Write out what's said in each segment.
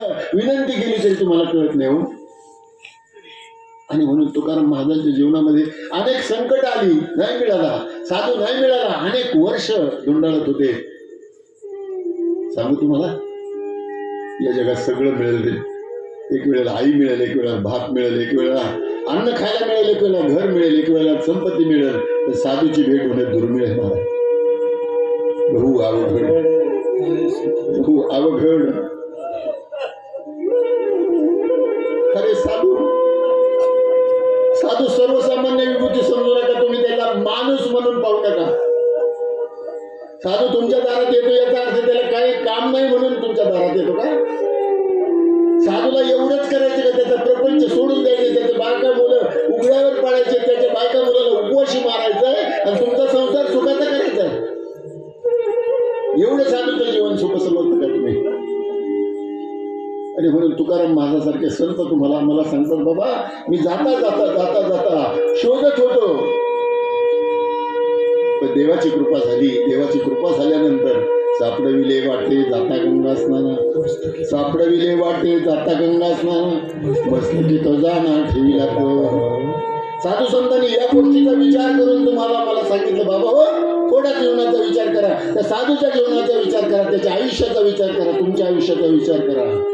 विनंती केली तरी तुम्हाला कळत नाही हो. आणि म्हणून तुकाराम महाराजांच्या जीवनामध्ये अनेक संकट आली नाही मिळाला. साधू नाही मिळाला अनेक वर्ष धुंडाळत होते. सांगू तुम्हाला? या जगात सगळं मिळेल एक वेळेला आई मिळेल एक वेळेला भात मिळेल एक वेळेला अन्न खायला मिळेल एक वेळेला घर मिळेल एक वेळेला संपत्ती मिळेल. तर साधूची भेट होणे दुर्मिळ आहे महाराज. गहू आवघड गहू आवघड साधू तुमच्या दारात येतो याचा अर्थ त्याला काही काम नाही म्हणून तुमच्या दारात येतो का? साधूला एवढंच करायचं का त्याचा प्रपंच सोडून द्यायचे त्याचे बायका मुलं उघड्यावर पाडायचे त्याच्या बायका मुलाला उपवाशी मारायचंय आणि तुमचा संसार सुखाचा करायचा? आहे एवढं साधूचं जीवन सुख समजतं का तुम्ही? आणि म्हणून तुकाराम माझ्यासारखे संत तुम्हाला मला सांगतात बाबा मी जाता जाता जाता पण देवाची कृपा झाली. देवाची कृपा झाल्यानंतर सापडविले वाटे जाता गंगा स्नाना. सापडविले वाटे जाता गंगा स्नाना. मस्तकी तो जाना ठेवी साधू संतांनी या गोष्टीचा विचार करून तुम्हाला मला सांगितलं बाबा हो थोड्या जीवनाचा विचार करा. त्या साधूच्या जीवनाचा विचार करा त्याच्या आयुष्याचा विचार करा तुमच्या आयुष्याचा विचार करा.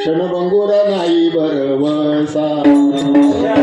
क्षणभंगोरा नाही बरवसा